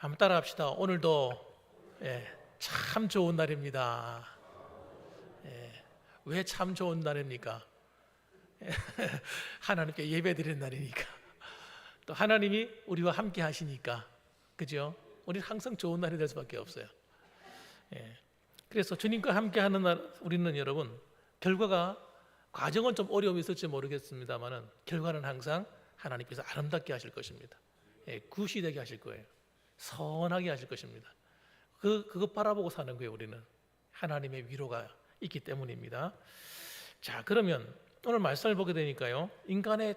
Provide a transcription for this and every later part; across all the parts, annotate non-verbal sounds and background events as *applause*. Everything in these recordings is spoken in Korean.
한번 따라합시다. 오늘도 예, 참 좋은 날입니다. 예, 왜 참 좋은 날입니까? 예, *laughs* 하나님께 예배드리는 날이니까. 또 하나님이 우리와 함께 하시니까. 그죠? 우리 항상 좋은 날이 될 수밖에 없어요. 예. 그래서 주님과 함께 하는 날 우리는 여러분 결과가 과정은 좀 어려움이 있을지 모르겠습니다만은 결과는 항상 하나님께서 아름답게 하실 것입니다. 예, 굿이 되게 하실 거예요. 선하게 하실 것입니다. 그 그것 바라보고 사는 거예요. 우리는 하나님의 위로가 있기 때문입니다. 자, 그러면 오늘 말씀을 보게 되니까요. 인간의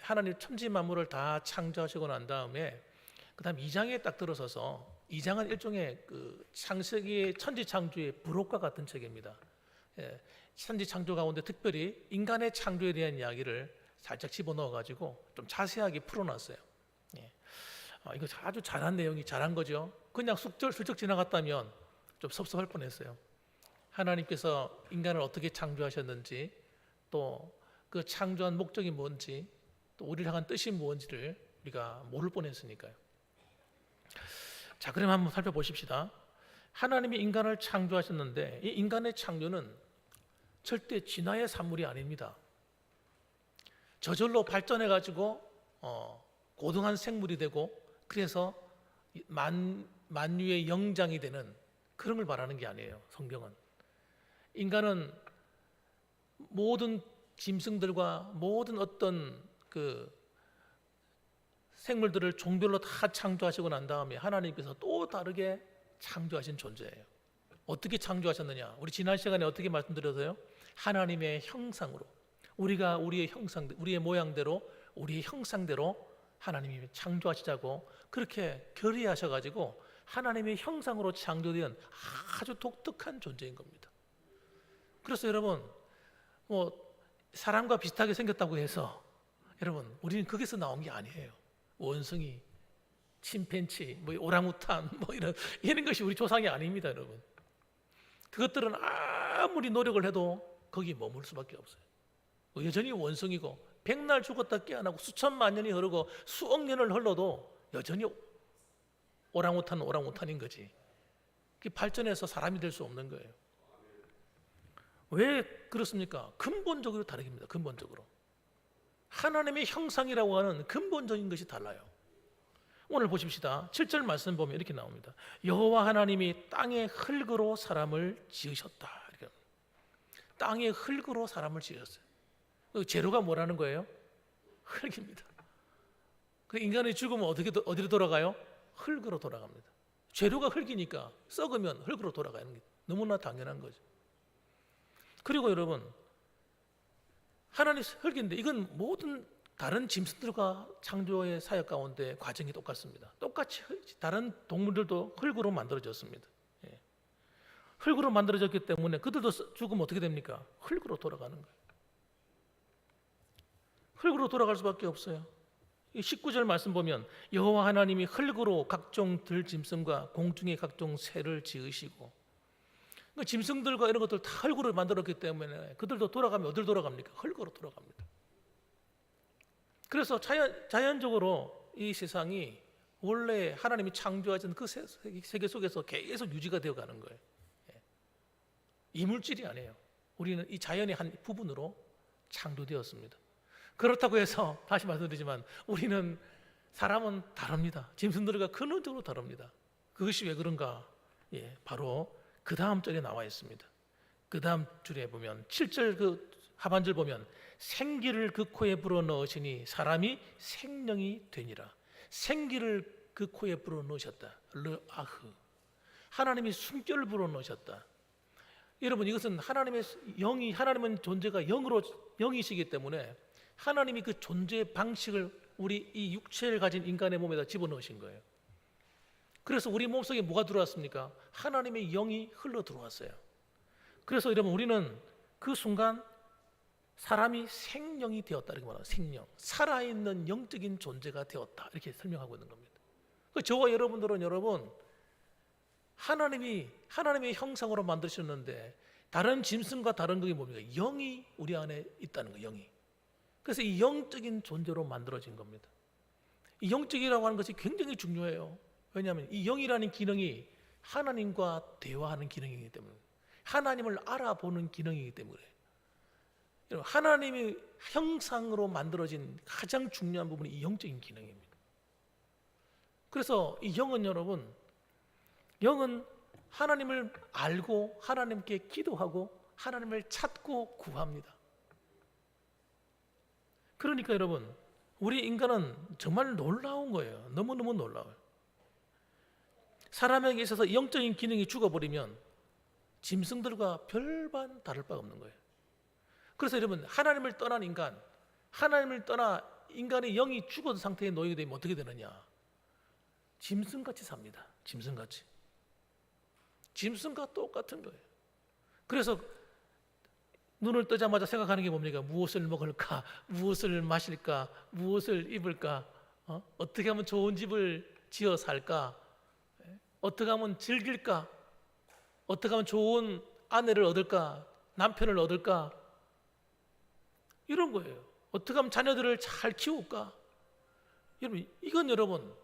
하나님 천지 만물을 다 창조하시고 난 다음에 그다음 2장에 딱 들어서서 2장은 일종의 그 창세기의 천지 창조의 부록과 같은 책입니다. 예, 천지 창조 가운데 특별히 인간의 창조에 대한 이야기를 살짝 집어넣어 가지고 좀 자세하게 풀어놨어요. 예. 아, 이거 아주 잘한 내용이 잘한 거죠. 그냥 슬쩍 슬쩍 지나갔다면 좀 섭섭할 뻔했어요. 하나님께서 인간을 어떻게 창조하셨는지 또 그 창조한 목적이 뭔지 또 우리를 향한 뜻이 뭔지를 우리가 모를 뻔했으니까요. 자, 그럼 한번 살펴보십시다. 하나님이 인간을 창조하셨는데 이 인간의 창조는 절대 진화의 산물이 아닙니다. 저절로 발전해 가지고 어, 고등한 생물이 되고 그래서 만 만유의 영장이 되는 그런 걸 말하는 게 아니에요. 성경은 인간은 모든 짐승들과 모든 어떤 그 생물들을 종별로 다 창조하시고 난 다음에 하나님께서 또 다르게 창조하신 존재예요. 어떻게 창조하셨느냐? 우리 지난 시간에 어떻게 말씀드렸어요? 하나님의 형상으로 우리가 우리의 형상, 우리의 모양대로 우리의 형상대로 하나님이 창조하시자고 그렇게 결의하셔 가지고 하나님의 형상으로 창조된 아주 독특한 존재인 겁니다. 그래서 여러분 뭐 사람과 비슷하게 생겼다고 해서 여러분 우리는 거기서 나온 게 아니에요. 원숭이, 침팬치, 뭐 오랑우탄 *laughs* 뭐 이런 이런 것이 우리 조상이 아닙니다, 여러분. 그것들은 아무리 노력을 해도 거기 머물 수밖에 없어요. 여전히 원숭이고 백날 죽었다 깨어나고 수천만 년이 흐르고 수억 년을 흘러도 여전히 오랑우탄은 오랑우탄인 거지. 그 발전해서 사람이 될 수 없는 거예요. 왜 그렇습니까? 근본적으로 다르깁니다. 근본적으로. 하나님의 형상이라고 하는 근본적인 것이 달라요. 오늘 보십시다. 7절 말씀 보면 이렇게 나옵니다. 여호와 하나님이 땅의 흙으로 사람을 지으셨다. 땅의 흙으로 사람을 지으셨어요. 그 재료가 뭐라는 거예요? 흙입니다. 그 인간이 죽으면 어떻게 어디로 돌아가요? 흙으로 돌아갑니다. 재료가 흙이니까 썩으면 흙으로 돌아가는 게 너무나 당연한 거죠. 그리고 여러분 하나님 흙인데 이건 모든 다른 짐승들과 창조의 사역 가운데 과정이 똑같습니다. 똑같이 다른 동물들도 흙으로 만들어졌습니다. 예. 흙으로 만들어졌기 때문에 그들도 죽으면 어떻게 됩니까? 흙으로 돌아가는 거예요. 흙으로 돌아갈 수밖에 없어요. 19절 말씀 보면 여호와 하나님이 흙으로 각종 들짐승과 공중의 각종 새를 지으시고 그 짐승들과 이런 것들 다 흙으로 만들었기 때문에 그들도 돌아가면 어딜 돌아갑니까? 흙으로 돌아갑니다. 그래서 자연, 자연적으로 이 세상이 원래 하나님이 창조하신 그 세계 속에서 계속 유지가 되어 가는 거예요. 예. 이물질이 아니에요. 우리는 이 자연의 한 부분으로 창조되었습니다. 그렇다고 해서 다시 말씀드리지만 우리는 사람은 다릅니다. 짐승들과 근원적으로 다릅니다. 그것이 왜 그런가? 예, 바로 그 다음 절에 나와 있습니다. 그 다음 줄에 보면 7절 그 하반절 보면 생기를 그 코에 불어 넣으시니 사람이 생명이 되니라. 생기를 그 코에 불어 넣으셨다. 르아흐. 하나님이 숨결을 불어 넣으셨다. 여러분 이것은 하나님의 영이 하나님은 존재가 영으로 영이시기 때문에 하나님이 그 존재 방식을 우리 이 육체를 가진 인간의 몸에다 집어넣으신 거예요. 그래서 우리 몸속에 뭐가 들어왔습니까? 하나님의 영이 흘러 들어왔어요. 그래서 여러분 우리는 그 순간 사람이 생명이 되었다 이렇게 말합니다. 생명, 살아있는 영적인 존재가 되었다 이렇게 설명하고 있는 겁니다. 그 저와 여러분들은 여러분 하나님이 하나님의 형상으로 만드셨는데 다른 짐승과 다른 것이 뭡니까? 영이 우리 안에 있다는 거예요. 영이. 그래서 이 영적인 존재로 만들어진 겁니다. 이 영적이라고 하는 것이 굉장히 중요해요. 왜냐하면 이 영이라는 기능이 하나님과 대화하는 기능이기 때문에 하나님을 알아보는 기능이기 때문에 하나님의 형상으로 만들어진 가장 중요한 부분이 이 영적인 기능입니다. 그래서 이 영은 여러분, 영은 하나님을 알고 하나님께 기도하고 하나님을 찾고 구합니다. 그러니까 여러분, 우리 인간은 정말 놀라운 거예요. 너무너무 놀라워요. 사람에게 있어서 영적인 기능이 죽어버리면 짐승들과 별반 다를 바가 없는 거예요. 그래서 여러분, 하나님을 떠난 인간, 하나님을 떠나 인간의 영이 죽은 상태에 놓이게 되면 어떻게 되느냐? 짐승같이 삽니다. 짐승같이. 짐승과 똑같은 거예요. 그래서 눈을 뜨자마자 생각하는 게 뭡니까? 무엇을 먹을까? 무엇을 마실까? 무엇을 입을까? 어? 어떻게 하면 좋은 집을 지어 살까? 어떻게 하면 즐길까? 어떻게 하면 좋은 아내를 얻을까? 남편을 얻을까? 이런 거예요. 어떻게 하면 자녀들을 잘 키울까? 여러분, 이건 여러분,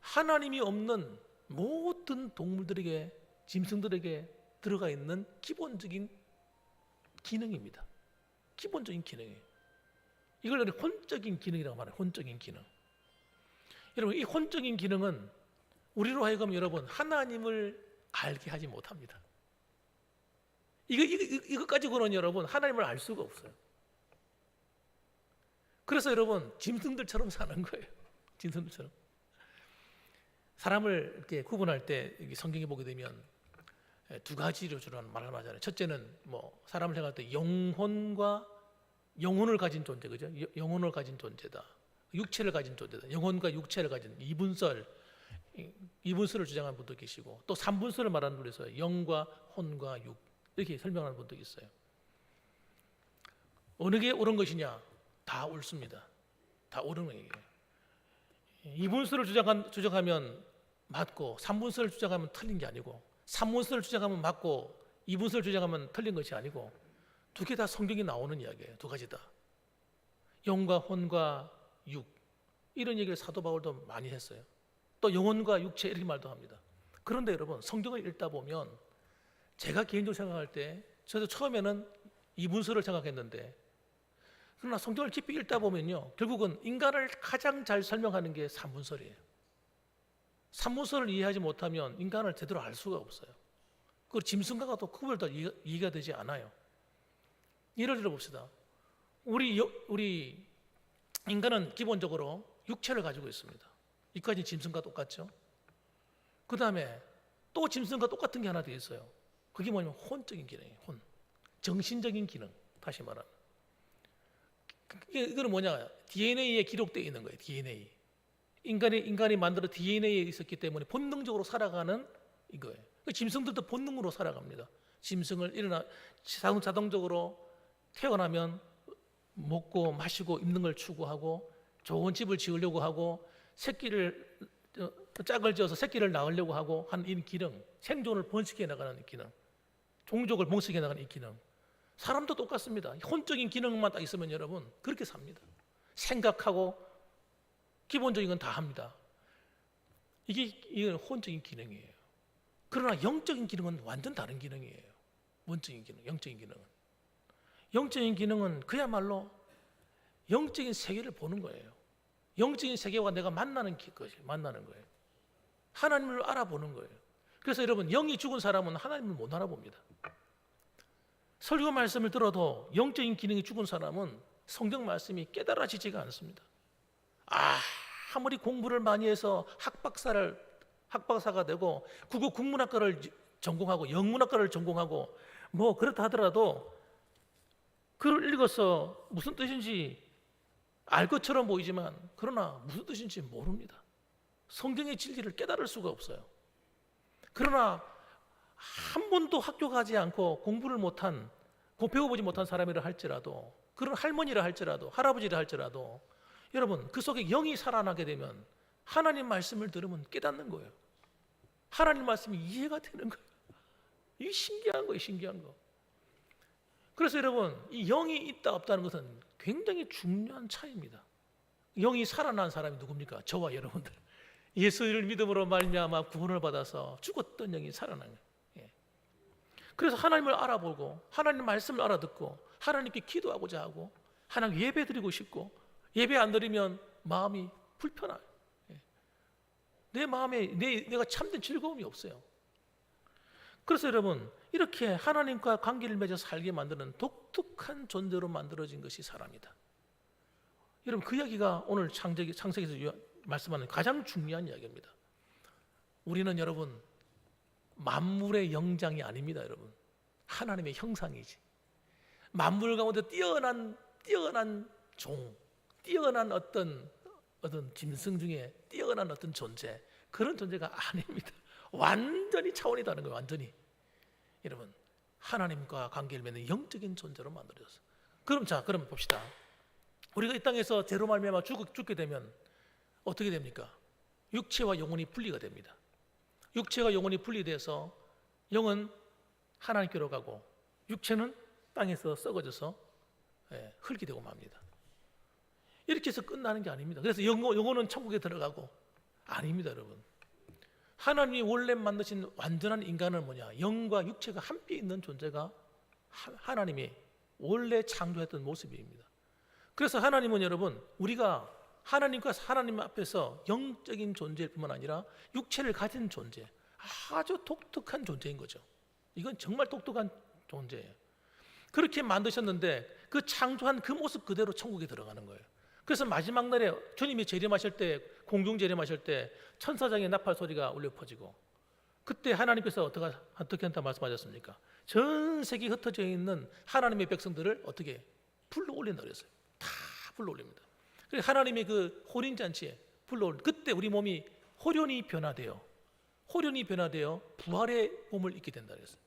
하나님이 없는 모든 동물들에게, 짐승들에게 들어가 있는 기본적인 기능입니다. 기본적인 기능이에요. 이걸 우리 혼적인 기능이라고 말해요. 혼적인 기능. 여러분, 이 혼적인 기능은 우리로 하여금 여러분 하나님을 알게 하지 못합니다. 이거, 이거 이것 가지고는 여러분 하나님을 알 수가 없어요. 그래서 여러분 짐승들처럼 사는 거예요. 짐승들처럼. 사람을 이렇게 구분할 때 성경에 보게 되면 두 가지로 주로 말을 하잖아요. 첫째는 뭐 사람을 생각할 때 영혼과 영혼을 가진 존재 그죠? 여- 영혼을 가진 존재다. 육체를 가진 존재다. 영혼과 육체를 가진 이분설 이- 이분설을 주장하는 분도 계시고 또 삼분설을 말하는 분도 있어요. 영과 혼과 육 이렇게 설명하는 분도 있어요. 어느 게 옳은 것이냐? 다 옳습니다. 다 옳은 거예요. 이분설을 주장한, 주장하면 맞고 삼분설을 주장하면 틀린 게 아니고 삼분설을 주장하면 맞고 이분설을 주장하면 틀린 것이 아니고 두 개 다 성경이 나오는 이야기예요. 두 가지 다. 영과 혼과 육 이런 얘기를 사도 바울도 많이 했어요. 또 영혼과 육체 이렇게 말도 합니다. 그런데 여러분 성경을 읽다 보면 제가 개인적으로 생각할 때 저도 처음에는 이분설을 생각했는데 그러나 성경을 깊이 읽다 보면요 결국은 인간을 가장 잘 설명하는 게 삼분설이에요. 삼분설을 이해하지 못하면 인간을 제대로 알 수가 없어요. 그 짐승과가 또 구별도 이해가, 되지 않아요. 예를 들어 봅시다. 우리 여- 우리 인간은 기본적으로 육체를 가지고 있습니다. 이까지 짐승과 똑같죠. 그 다음에 또 짐승과 똑같은 게 하나 더 있어요. 그게 뭐냐면 혼적인 기능이에요. 혼, 정신적인 기능. 다시 말하면 이거는 뭐냐? DNA에 기록되어 있는 거예요. DNA. 인간이 인간이 만들어 DNA에 있었기 때문에 본능적으로 살아가는 이거예요. 그 짐승들도 본능으로 살아갑니다. 짐승을 일어나 자동, 자동적으로 태어나면 먹고 마시고 입는 걸 추구하고 좋은 집을 지으려고 하고 새끼를 어, 짝을 지어서 새끼를 낳으려고 하고 하는 이 기능, 생존을 번식해 나가는 기능, 종족을 번식해 나가는 이 기능. 사람도 똑같습니다. 혼적인 기능만 딱 있으면 여러분 그렇게 삽니다. 생각하고 기본적인 건 다 합니다. 이게 이건 혼적인 기능이에요. 그러나 영적인 기능은 완전 다른 기능이에요. 원적인 기능, 영적인 기능은. 영적인 기능은 그야말로 영적인 세계를 보는 거예요. 영적인 세계와 내가 만나는 기- 것이 만나는 거예요. 하나님을 알아보는 거예요. 그래서 여러분 영이 죽은 사람은 하나님을 못 알아봅니다. 설교 말씀을 들어도 영적인 기능이 죽은 사람은 성경 말씀이 깨달아지지가 않습니다. 아, 아무리 공부를 많이 해서 학박사를 학박사가 되고 국어 국문학과를 전공하고 영문학과를 전공하고 뭐 그렇다 하더라도 글을 읽어서 무슨 뜻인지 알 것처럼 보이지만 그러나 무슨 뜻인지 모릅니다. 성경의 진리를 깨달을 수가 없어요. 그러나 한 번도 학교 가지 않고 공부를 못한 고 배워보지 못한 사람이라 할지라도 그런 할머니라 할지라도 할아버지라 할지라도 여러분 그 속에 영이 살아나게 되면 하나님 말씀을 들으면 깨닫는 거예요. 하나님 말씀이 이해가 되는 거예요. 이게 신기한 거예요, 신기한 거. 그래서 여러분 이 영이 있다 없다는 것은 굉장히 중요한 차이입니다. 영이 살아난 사람이 누굽니까? 저와 여러분들. 예수를 믿음으로 말미암아 구원을 받아서 죽었던 영이 살아난 거예요. 예. 그래서 하나님을 알아보고 하나님 말씀을 알아듣고 하나님께 기도하고자 하고 하나님 예배 드리고 싶고 예배 안 드리면 마음이 불편해요. 예. 내 마음에 내, 내가 참된 즐거움이 없어요. 그래서 여러분 이렇게 하나님과 관계를 맺어 살게 만드는 독특한 존재로 만들어진 것이 사람이다. 여러분 그 이야기가 오늘 창세기, 창세기에서 유- 말씀하는 가장 중요한 이야기입니다. 우리는 여러분 만물의 영장이 아닙니다, 여러분. 하나님의 형상이지. 만물 가운데 뛰어난 뛰어난 종, 뛰어난 어떤 어떤 짐승 중에 뛰어난 어떤 존재 그런 존재가 *laughs* 아닙니다. 완전히 차원이 다른 거예요, 완전히. 여러분 하나님과 관계를 맺는 영적인 존재로 만들어졌어. 그럼 자, 그럼 봅시다. 우리가 이 땅에서 죄로 말미암아 죽, 죽게 되면 어떻게 됩니까? 육체와 영혼이 분리가 됩니다. 육체가 영혼이 분리돼서 영은 하나님께로 가고 육체는 땅에서 썩어져서 예, 흙이 되고 맙니다. 이렇게 해서 끝나는 게 아닙니다. 그래서 영혼, 영혼은 천국에 들어가고 아닙니다, 여러분. 하나님이 원래 만드신 완전한 인간은 뭐냐? 영과 육체가 함께 있는 존재가 하- 하나님이 원래 창조했던 모습입니다. 그래서 하나님은 여러분 우리가 하나님과 하나님 앞에서 영적인 존재일 뿐만 아니라 육체를 가진 존재, 아주 독특한 존재인 거죠. 이건 정말 독특한 존재예요. 그렇게 만드셨는데 그 창조한 그 모습 그대로 천국에 들어가는 거예요. 그래서 마지막 날에 주님이 재림하실 때 공중 재림하실 때 천사장의 나팔 소리가 울려 퍼지고 그때 하나님께서 어떻게 어떻게 한다 말씀하셨습니까? 전 세계 흩어져 있는 하나님의 백성들을 어떻게 불러 올린다 그랬어요. 다 불러 올립니다. 그래서 하나님의 그 혼인 잔치에 불러 올 그때 우리 몸이 호련히 변화되어 호련히 변화되어 부활의 몸을 입게 된다 그랬어요.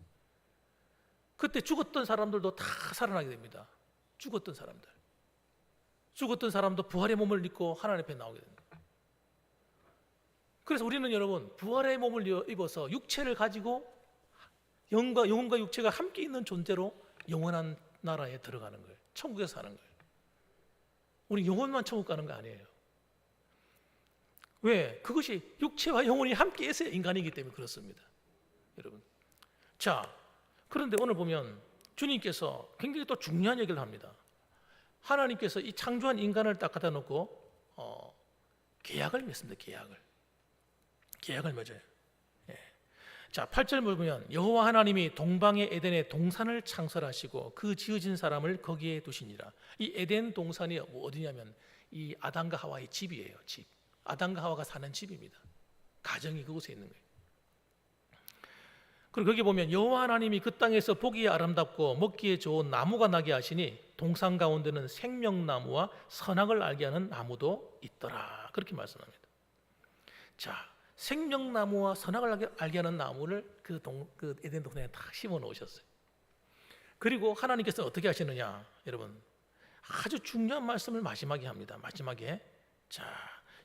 그때 죽었던 사람들도 다 살아나게 됩니다. 죽었던 사람들. 죽었던 사람도 부활의 몸을 입고 하나님 앞에 나오게 됩니다. 그래서 우리는 여러분 부활의 몸을 입어서 육체를 가지고 영과 영혼과 육체가 함께 있는 존재로 영원한 나라에 들어가는 거예요. 천국에 사는 거예요. 우리 영혼만 천국 가는 거 아니에요. 왜? 그것이 육체와 영혼이 함께 있어야 인간이기 때문에 그렇습니다. 여러분. 자, 그런데 오늘 보면 주님께서 굉장히 또 중요한 얘기를 합니다. 하나님께서 이 창조한 인간을 딱 갖다 놓고 어, 계약을 맺습니다. 계약을. 계약을 맺어요. 예. 자, 8절 보면 여호와 하나님이 동방의 에덴에 동산을 창설하시고 그 지어진 사람을 거기에 두시니라. 이 에덴 동산이 어디냐면 이 아담과 하와의 집이에요. 집. 아담과 하와가 사는 집입니다. 가정이 그곳에 있는 거예요. 그리고 거기 보면 여호와 하나님이 그 땅에서 보기에 아름답고 먹기에 좋은 나무가 나게 하시니 동산 가운데는 생명나무와 선악을 알게 하는 나무도 있더라. 그렇게 말씀합니다. 자, 생명나무와 선악을 알게- 하는 나무를 그, 동, 그 에덴 동산에 다 심어 놓으셨어요. 그리고 하나님께서 어떻게 하시느냐, 여러분 아주 중요한 말씀을 마지막에 합니다. 마지막에 자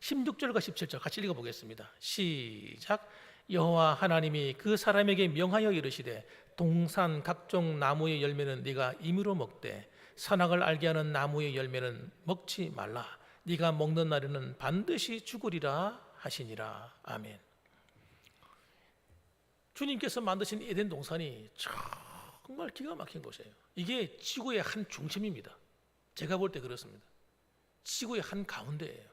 16절과 17절 같이 읽어 보겠습니다. 시작. 여호와 하나님이 그 사람에게 명하여 이르시되 동산 각종 나무의 열매는 네가 임으로 먹되 선악을 알게 하는 나무의 열매는 먹지 말라. 네가 먹는 날에는 반드시 죽으리라 하시니라. 아멘. 주님께서 만드신 에덴 동산이 정말 기가 막힌 곳이에요. 이게 지구의 한 중심입니다. 제가 볼 때 그렇습니다. 지구의 한 가운데예요.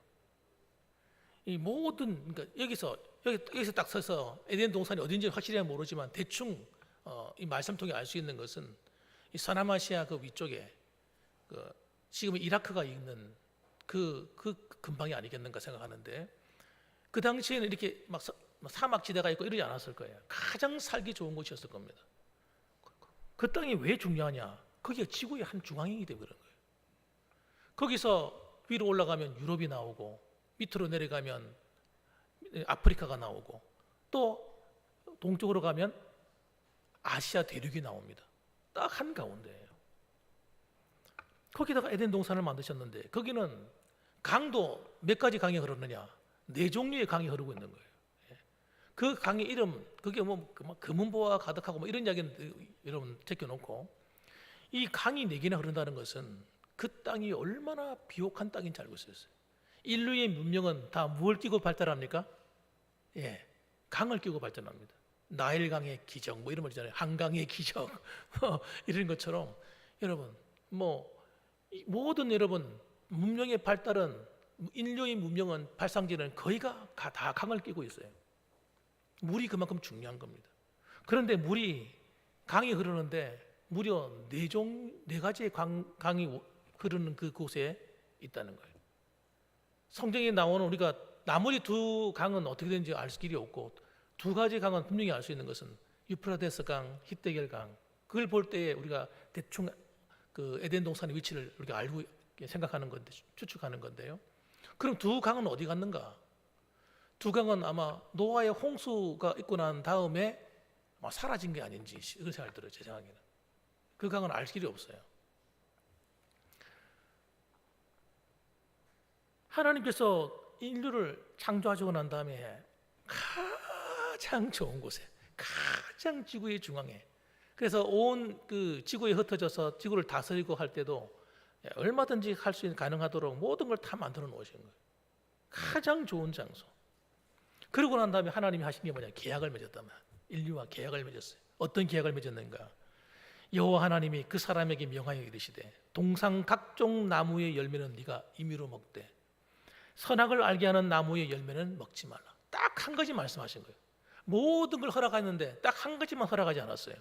이 모든 그러니까 여기서 여기, 여기서 딱 서서 에덴 동산이 어딘지 확실히 모르지만 대충 어, 이 말씀 통해 알수 있는 것은 이 서남아시아 그 위쪽에 그 지금 이라크가 있는 그, 그 근방이 아니겠는가 생각하는데 그 당시에는 이렇게 막, 사막지대가 있고 이러지 않았을 거예요. 가장 살기 좋은 곳이었을 겁니다. 그 땅이 왜 중요하냐? 거기가 지구의 한 중앙이기 때문에 그런 거예요. 거기서 위로 올라가면 유럽이 나오고 밑으로 내려가면 아프리카가 나오고 또 동쪽으로 가면 아시아 대륙이 나옵니다. 딱 한 가운데예요. 거기다가 에덴 동산을 만드셨는데 거기는 강도 몇 가지 강이 흐르느냐? 네 종류의 강이 흐르고 있는 거예요. 예. 그 강의 이름 그게 뭐 금은보화 가득하고 뭐 이런 이야기는 여러분 제껴놓고 이 강이 네 개나 흐른다는 것은 그 땅이 얼마나 비옥한 땅인지 알고 있었어요. 인류의 문명은 다 무엇을 끼고 발달합니까? 예, 강을 끼고 발전합니다. 나일강의 기적 뭐 이런 말 있잖아요. 한강의 기적 *laughs* 뭐 이런 것처럼 여러분 뭐이 모든 여러분 문명의 발달은 인류의 문명은 발상지는 거의가 가- 다 강을 끼고 있어요. 물이 그만큼 중요한 겁니다. 그런데 물이 강이 흐르는데 무려 네 종 네 가지의 강, 강이 흐르는 그 곳에 있다는 거예요. 성경에 나오는 우리가 나머지 두 강은 어떻게 되는지 알 길이 없고 두 가지 강은 분명히 알 수 있는 것은 유프라데스 강, 히데겔 강. 그걸 볼 때에 우리가 대충 그 에덴 동산의 위치를 우리가 알고 생각하는 건데 추측하는 건데요. 그럼 두 강은 어디 갔는가? 두 강은 아마 노아의 홍수가 있고 난 다음에 아마 사라진 게 아닌지 그런 생각이 들어요. 제 생각에는. 그 강은 알 길이 없어요. 하나님께서 인류를 창조하시고 난 다음에 가장 좋은 곳에 가장 지구의 중앙에 그래서 온 그 지구에 흩어져서 지구를 다스리고 할 때도 얼마든지 할 수 있는 가능하도록 모든 걸 다 만들어 놓으신 거예요. 가장 좋은 장소. 그러고 난 다음에 하나님이 하신 게 뭐냐? 계약을 말이야. 인류와 계약을 맺었어요. 어떤 계약을 맺었는가? 여호와 하나님이 그 사람에게 명하여 이르시되 동상 각종 나무의 열매는 네가 임의로 먹되 선악을 알게 하는 나무의 열매는 먹지 말라. 딱 한 가지 말씀하신 거예요. 모든 걸 허락했는데 딱 한 가지만 허락하지 않았어요.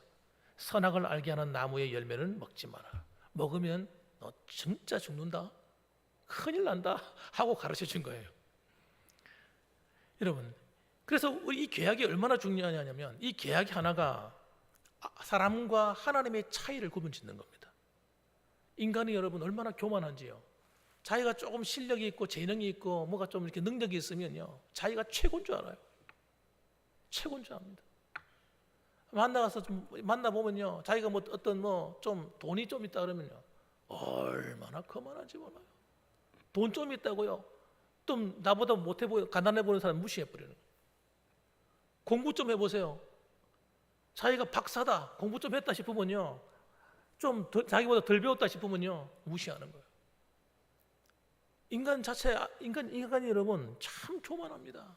선악을 알게 하는 나무의 열매는 먹지 마라. 먹으면 너 진짜 죽는다. 큰일 난다. 하고 가르쳐 준 거예요. 여러분, 그래서 이 계약이 얼마나 중요하냐면 이 계약이 하나가 사람과 하나님의 차이를 구분 짓는 겁니다. 인간이 여러분 얼마나 교만한지요. 자기가 조금 실력이 있고 재능이 있고 뭐가 좀 이렇게 능력이 있으면요. 자기가 최고인 줄 알아요. 최고인 줄 압니다. 만나가서 좀 만나 보면요. 자기가 뭐 어떤 뭐 좀 돈이 좀 있다 그러면요. 얼마나 거만한지 몰라요. 돈 좀 있다고요. 좀 나보다 못해 보여 가난해 보이는 사람 무시해 버리는. 공부 좀 해보세요. 자기가 박사다 공부 좀 했다 싶으면요. 좀 더, 자기보다 덜 배웠다 싶으면요. 무시하는 거예요. 인간 자체 인간 인간이 여러분 참 교만합니다.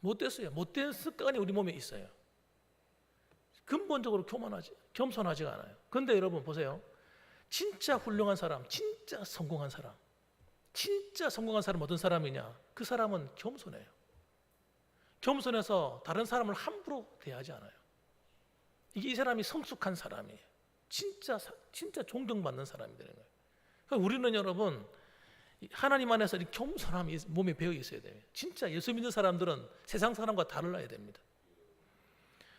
못됐어요. 못된 습관이 우리 몸에 있어요. 근본적으로 교만하지 겸손하지가 않아요. 근데 여러분 보세요. 진짜 훌륭한 사람, 진짜 성공한 사람, 진짜 성공한 사람 어떤 사람이냐? 그 사람은 겸손해요. 겸손해서 다른 사람을 함부로 대하지 않아요. 이게 이 사람이 성숙한 사람이에요. 진짜 사- 진짜 존경받는 사람이 되는 거예요. 그러니까 우리는 여러분 하나님 안에서 이 겸손함이 몸에 배어 있어야 돼요. 진짜 예수 믿는 사람들은 세상 사람과 달라야 됩니다.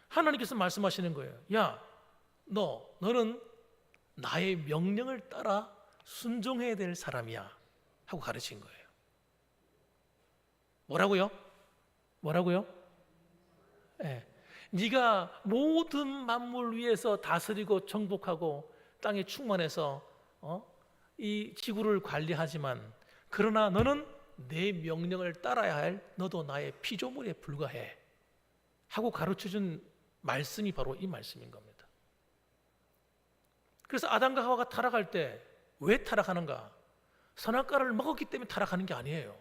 하나님께서 말씀하시는 거예요. 야, 너 너는 나의 명령을 따라 순종해야 될 사람이야. 하고 가르친 거예요. 뭐라고요? 뭐라고요? 예. 네가 모든 만물 위에서 다스리고 정복하고 땅에 충만해서 어? 이 지구를 관리하지만 그러나 너는 내 명령을 따라야 할 너도 나의 피조물에 불과해 하고 가르쳐 준 말씀이 바로 이 말씀인 겁니다. 그래서 아담과 하와가 타락할 때 왜 타락하는가? 선악과를 먹었기 때문에 타락하는 게 아니에요.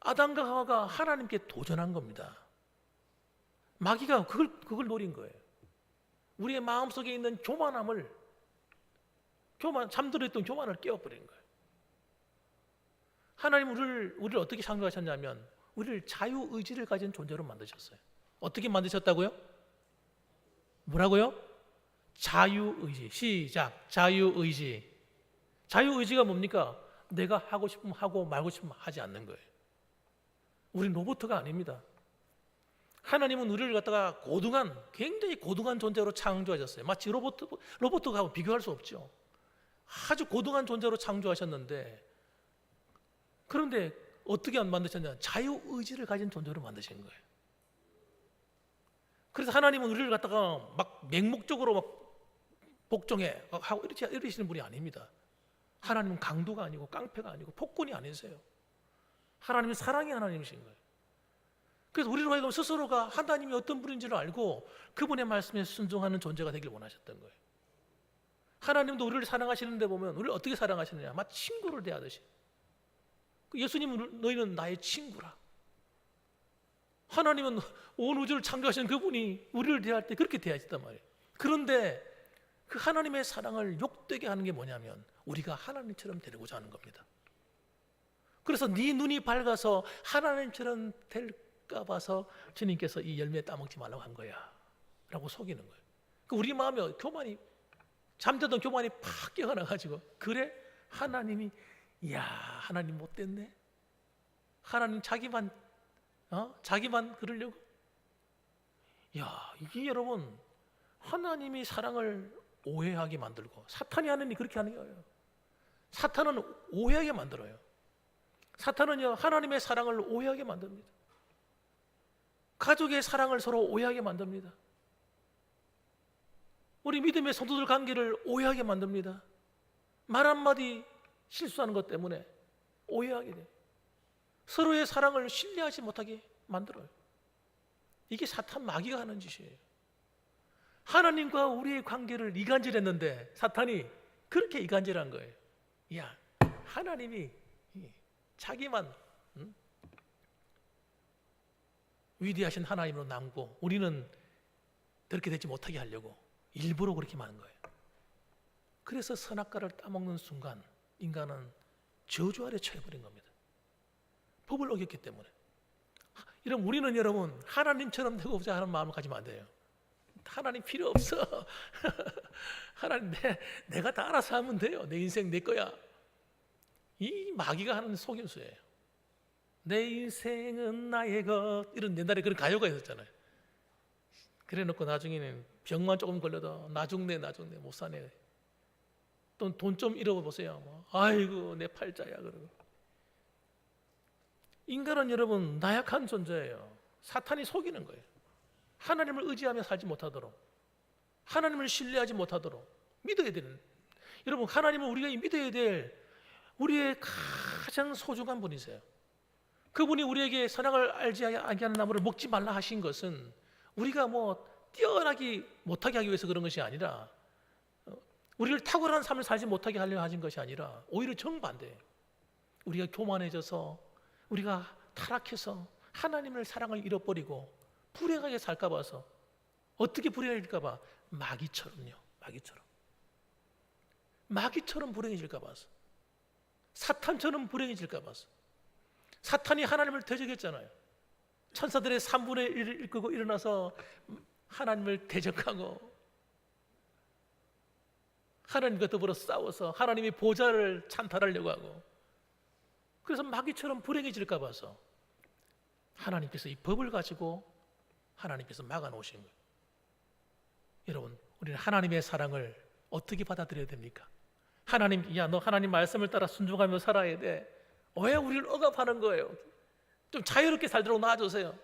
아담과 하와가 하나님께 도전한 겁니다. 마귀가 그걸 그걸 노린 거예요. 우리의 마음 속에 있는 교만함을 교만 잠들었던 교만을 깨워버린 거예요. 하나님 우리를 우리를 어떻게 창조하셨냐면 우리를 자유 의지를 가진 존재로 만드셨어요. 어떻게 만드셨다고요? 뭐라고요? 자유 의지. 시작. 자유 의지. 자유 의지가 뭡니까? 내가 하고 싶으면 하고 말고 싶으면 하지 않는 거예요. 우린 로봇가 아닙니다. 하나님은 우리를 갖다가 고등한 굉장히 고등한 존재로 창조하셨어요. 마치 로봇 로봇하고 비교할 수 없죠. 아주 고등한 존재로 창조하셨는데 그런데 어떻게 안 만드셨냐? 자유 의지를 가진 존재로 만드신 거예요. 그래서 하나님은 우리를 갖다가 막 맹목적으로 막 복종해 하고 이렇게 이러시는 분이 아닙니다. 하나님은 강도가 아니고 깡패가 아니고 폭군이 아니세요. 하나님은 사랑의 하나님이신 거예요. 그래서 우리로 하여금 스스로가 하나님이 어떤 분인지를 알고 그분의 말씀에 순종하는 존재가 되길 원하셨던 거예요. 하나님도 우리를 사랑하시는데 보면 우리를 어떻게 사랑하시느냐? 마치 친구를 대하듯이. 그 예수님은 너희는 나의 친구라. 하나님은 온 우주를 창조하신 그분이 우리를 대할 때 그렇게 대하셨단 말이에요. 그런데 그 하나님의 사랑을 욕되게 하는 게 뭐냐면 우리가 하나님처럼 되려고자 하는 겁니다. 그래서 네 눈이 밝아서 하나님처럼 될까 봐서 주님께서 이 열매 따먹지 말라고 한 거야. 라고 속이는 거예요. 그 우리 마음에 교만이 잠자던 교만이 팍 깨어나 가지고 그래 하나님이 야 하나님 못됐네. 하나님 자기만 어? 자기만 그러려고. 야 이게 여러분 하나님이 사랑을 오해하게 만들고 사탄이 일이 그렇게 하는 거예요. 사탄은 오해하게 만들어요. 사탄은요 하나님의 사랑을 오해하게 만듭니다. 가족의 사랑을 서로 오해하게 만듭니다. 우리 믿음의 성도들 관계를 오해하게 만듭니다. 말 한마디 실수하는 것 때문에 오해하게 돼요. 서로의 사랑을 신뢰하지 못하게 만들어요. 이게 사탄 마귀가 하는 짓이에요. 하나님과 우리의 관계를 이간질했는데 사탄이 그렇게 이간질한 거예요. 야, 하나님이 자기만 응? 위대하신 하나님으로 남고 우리는 그렇게 되지 못하게 하려고 일부러 그렇게 많은 거예요. 그래서 선악과를 따먹는 순간 인간은 저주 아래 처해버린 겁니다. 법을 어겼기 때문에. 이런 우리는 여러분 하나님처럼 되고자 하는 마음을 가지면 안 돼요. 하나님 필요 없어. *laughs* 하나님 내, 내가 다 알아서 하면 돼요. 내 인생 내 거야. 이 마귀가 하는 속임수예요. 내 인생은 나의 것 이런 옛날에 그런 가요가 있었잖아요. 그래놓고 나중에는 병만 조금 걸려도 나중내 나중내 못 사네. 또돈좀 잃어보세요. 뭐, 아이고 내 팔자야 그러고. 인간은 여러분 나약한 존재예요. 사탄이 속이는 거예요. 하나님을 의지하며 살지 못하도록 하나님을 신뢰하지 못하도록 믿어야 되는 여러분 하나님은 우리가 믿어야 될 우리의 가장 소중한 분이세요. 그분이 우리에게 선악을 알지 않게 하는 나무를 먹지 말라 하신 것은 우리가 뭐 뛰어나기 못하게 하기 위해서 그런 것이 아니라 어, 우리를 탁월한 삶을 살지 못하게 하려 하신 것이 아니라 오히려 정반대. 우리가 교만해져서 우리가 타락해서 하나님을 사랑을 잃어버리고 불행하게 살까 봐서 어떻게 불행해질까 봐 마귀처럼요. 마귀처럼. 마귀처럼 불행해질까 봐서 사탄처럼 불행해질까 봐서 사탄이 하나님을 대적했잖아요. 천사들의 3분의 1을 일끄고 일어나서 하나님을 대적하고 하나님과 더불어 싸워서 하나님의 보좌를 찬탈하려고 하고 그래서 마귀처럼 불행해질까 봐서 하나님께서 이 법을 가지고 하나님께서 막아 놓으신 거예요. 여러분, 우리는 하나님의 사랑을 어떻게 받아들여야 됩니까? 하나님, 야, 너 하나님 말씀을 따라 순종하며 살아야 돼. 왜 우리를 억압하는 거예요? 좀 자유롭게 살도록 놔주세요.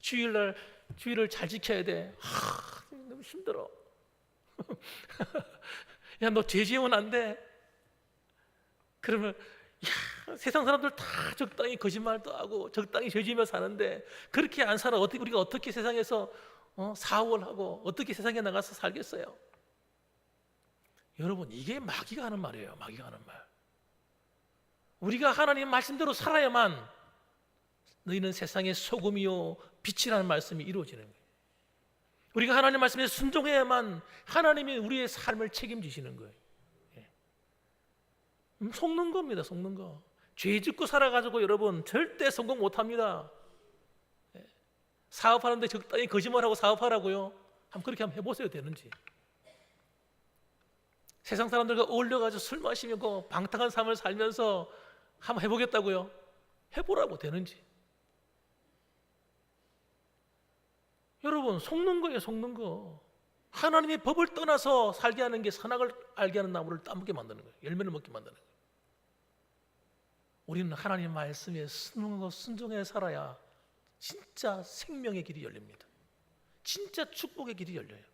주일날 주일을 잘 지켜야 돼. 하, 너무 힘들어. *laughs* 야, 너 죄 지으면 안 돼. 그러면 야, 세상 사람들 다 적당히 거짓말도 하고 적당히 죄 지으며 사는데 그렇게 안 살아 어떻게 우리가 어떻게 세상에서 어, 사월하고 어떻게 세상에 나가서 살겠어요? 여러분 이게 마귀가 하는 말이에요. 마귀가 하는 말. 우리가 하나님 말씀대로 살아야만 너희는 세상의 소금이요 빛이라는 말씀이 이루어지는 거예요. 우리가 하나님 말씀에 순종해야만 하나님이 우리의 삶을 책임지시는 거예요. 예. 음, 속는 겁니다. 속는 거. 죄 짓고 살아가지고 여러분 절대 성공 못 합니다. 예. 사업하는데 적당히 거짓말하고 사업하라고요. 한번 그렇게 한번 해보세요. 되는지. 세상 사람들과 어울려가지고 술 마시며 그 방탕한 삶을 살면서 한번 해보겠다고요? 해보라고 되는지. 여러분 속는 거예요, 속는 거. 하나님의 법을 떠나서 살게 하는 게 선악을 알게 하는 나무를 따먹게 만드는 거예요. 열매를 먹게 만드는 거예요. 우리는 하나님 말씀에 순종해 살아야 진짜 생명의 길이 열립니다. 진짜 축복의 길이 열려요.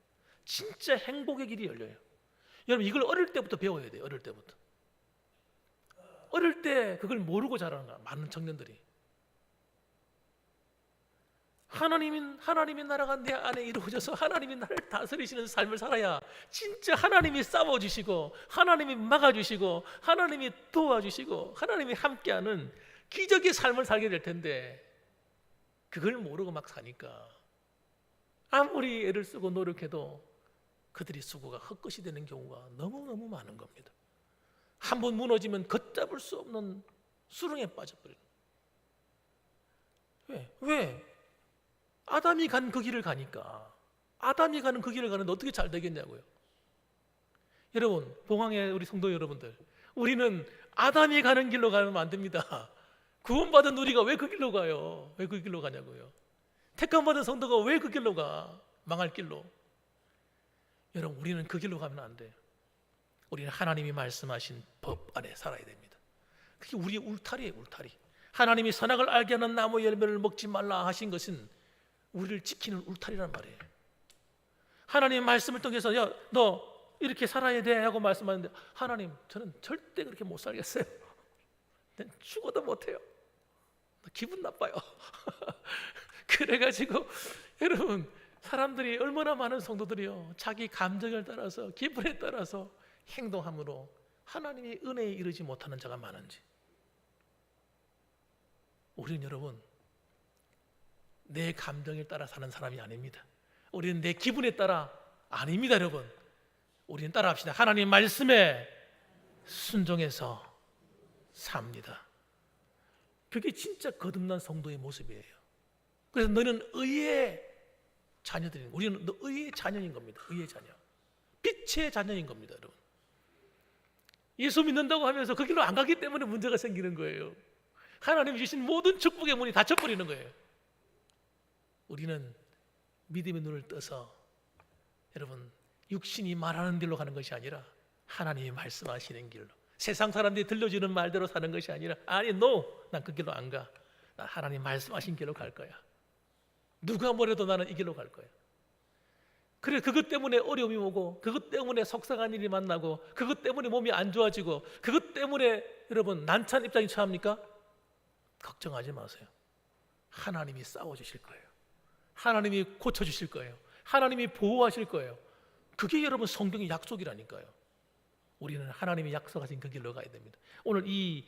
진짜 행복의 길이 열려요. 여러분 이걸 어릴 때부터 배워야 돼요. 어릴 때부터. 어릴 때 그걸 모르고 자라는 거야. 많은 청년들이. 하나님인 하나님의 나라가 내 안에 이루어져서 하나님이 나를 다스리시는 삶을 살아야 진짜 하나님이 싸워 주시고 하나님이 막아 주시고 하나님이 도와 주시고 하나님이 함께하는 기적의 삶을 살게 될 텐데 그걸 모르고 막 사니까 아무리 애를 쓰고 노력해도 그들이 수고가 헛것이 되는 경우가 너무너무 많은 겁니다. 한 번 무너지면 걷잡을 수 없는 수렁에 빠져버려요. 왜? 왜? 아담이 간 그 길을 가니까 아담이 가는 그 길을 가는데 어떻게 잘 되겠냐고요. 여러분, 봉황의 우리 성도 여러분들, 우리는 아담이 가는 길로 가면 안 됩니다. *laughs* 구원받은 우리가 왜 그 길로 가요? 왜 그 길로 가냐고요? 택함받은 성도가 왜 그 길로 가? 망할 길로. 여러분, 우리는 그 길로 가면 안 돼요. 우리는 하나님이 말씀하신 법 안에 살아야 됩니다. 그게 우리의 울타리예요, 울타리. 하나님이 선악을 알게 하는 나무 열매를 먹지 말라 하신 것은 우리를 지키는 울타리란 말이에요. 하나님의 말씀을 통해서 야, 너 이렇게 살아야 돼 하고 말씀하는데 하나님, 저는 절대 그렇게 못 살겠어요. *laughs* 난 죽어도 못 해요. 나 기분 나빠요. *laughs* 그래가지고 여러분 사람들이 얼마나 많은 성도들이요 자기 감정을 따라서 기분에 따라서 행동함으로 하나님의 은혜에 이르지 못하는 자가 많은지 우리는 여러분 내 감정에 따라 사는 사람이 아닙니다. 우리는 내 기분에 따라 아닙니다, 여러분. 우리는 따라합시다. 하나님 말씀에 순종해서 삽니다. 그게 진짜 거듭난 성도의 모습이에요. 그래서 너는 의의 자녀들인 우리는 너 의의 자녀인 겁니다. 의의 자녀. 빛의 자녀인 겁니다, 여러분. 예수 믿는다고 하면서 그 길로 안 가기 때문에 문제가 생기는 거예요. 하나님 주신 모든 축복의 문이 닫혀버리는 거예요. 우리는 믿음의 눈을 떠서 여러분 육신이 말하는 길로 가는 것이 아니라 하나님이 말씀하시는 길로 세상 사람들이 들려주는 말대로 사는 것이 아니라 아니 no 난 그 길로 안 가. 난 하나님 말씀하신 길로 갈 거야. 누가 뭐래도 나는 이 길로 갈 거야. 그래 그것 때문에 어려움이 오고 그것 때문에 속상한 일이 만나고 그것 때문에 몸이 안 좋아지고 그것 때문에 여러분 난처한 입장이 처합니까? 걱정하지 마세요. 하나님이 싸워 주실 거예요. 하나님이 고쳐 주실 거예요. 하나님이 보호하실 거예요. 그게 여러분 성경의 약속이라니까요. 우리는 하나님이 약속하신 그 길로 가야 됩니다. 오늘 이,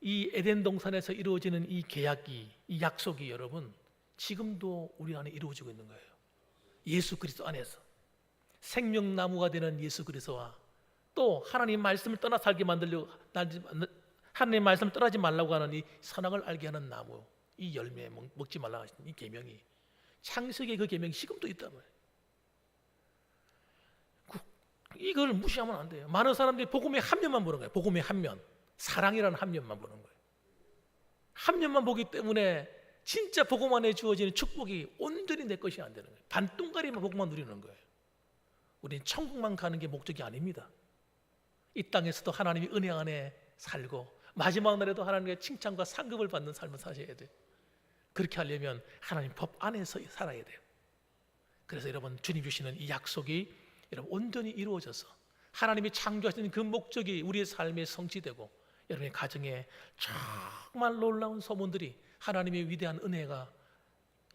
이 에덴 동산에서 이루어지는 이 계약이, 이 약속이 여러분 지금도 우리 안에 이루어지고 있는 거예요. 예수 그리스도 안에서 생명나무가 되는 예수 그리스도와 또 하나님 말씀을 떠나 살게 만들려 하나님 말씀을 떠나지 말라고 하는 이 선악을 알게 하는 나무, 이 열매 먹- 먹지 말라 하신 이 계명이 창세기의 그 계명이 지금도 있단 말이에요. 그- 이걸 무시하면 안 돼요. 많은 사람들이 복음의 한 면만 보는 거예요. 복음의 한 면, 사랑이라는 한 면만 보는 거예요. 한 면만 보기 때문에 진짜 복음 안에 주어지는 축복이 온전히 내 것이 안 되는 거예요. 반동가리만 복음만 누리는 거예요. 우리는 천국만 가는 게 목적이 아닙니다. 이 땅에서도 하나님이 은혜 안에 살고 마지막 날에도 하나님의 칭찬과 상급을 받는 삶을 사셔야 돼요. 그렇게 하려면 하나님 법 안에서 살아야 돼요. 그래서 여러분 주님 주시는 이 약속이 여러분 온전히 이루어져서 하나님이 창조하신 그 목적이 우리의 삶에 성취되고 여러분의 가정에 정말 놀라운 소문들이 하나님의 위대한 은혜가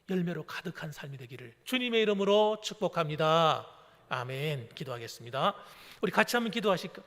열매로 가득한 삶이 되기를 주님의 이름으로 축복합니다. 아멘. 기도하겠습니다. 우리 같이 한번 기도하실까?